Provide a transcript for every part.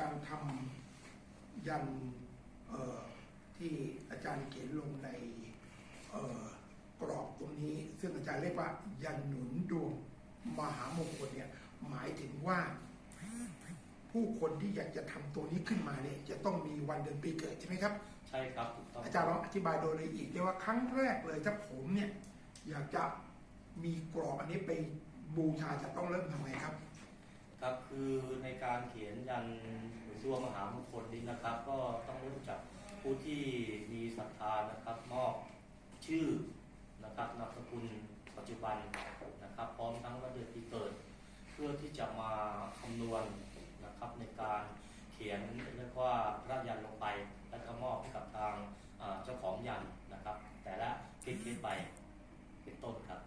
การทำยันเอ่อที่อาจารย์เขียนลงในเอ่อกรอบตรงนี้ ซึ่งอาจารย์เรียกว่ายันหนุนดวงมหามงคลเนี่ยหมายถึงว่าผู้คนที่อยากจะทำตัวนี้ขึ้นมาเนี่ยจะต้องมีวันเดือนปีเกิดใช่ไหมครับ ใช่ครับถูกต้องอาจารย์ลองอธิบายโดยละเอียดได้ว่าครั้งแรกเลยถ้าผมเนี่ยอยากจะมีกรอบอันนี้ไปบูชาจะต้องเริ่มทำไงครับ ครับคือในการเขียนยันหรือดวมหามงคลนี้นะครับ ก็ต้องเริ่มจากผู้ที่มีศรัทธานะครับมอบชื่อนะครับนามสกุลปัจจุบันนะครับ พร้อมทั้งวันเดือนปีเกิด เพื่อที่จะมาคำนวณนะครับในการเขียนเรียกว่าพระยันลงไป แล้วก็มอบให้กับทางเจ้าของยันนะครับ แต่ละเคสๆไปเป็นต้นครับ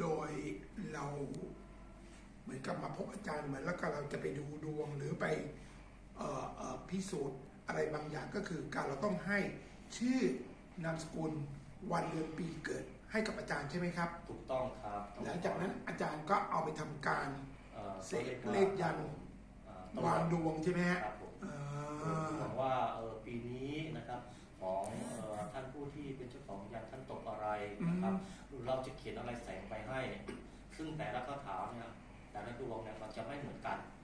โดยเรา เหมือนกับมาพบอาจารย์เหมือนแล้วก็เราจะไปดูดวงหรือไปเอ่อเอ่อพิสูจน์อะไรบางอย่างก็คือ การเราต้องให้ชื่อนามสกุลวันเดือนปีเกิดให้กับอาจารย์ใช่ไหมครับ ถูกต้องครับต้องหลังจากนั้นอาจารย์ก็เอาไปทำการอ่อเสกเลขยันต์อ่าต้องวางดวงใช่ไหมฮะครับผมอ่หวังว่าเออปีนี้นะครับของเอ่อท่านผู้ที่เป็นเจ้าของยันท่านตกอะไรนะครับเราจะเขียนอะไรแสงไปให้ ซึ่งแต่ละคาถาเนี่ย แต่ละดวงเนี่ยมันจะไม่เหมือนกันเข้าจะไม่เหมือนกัน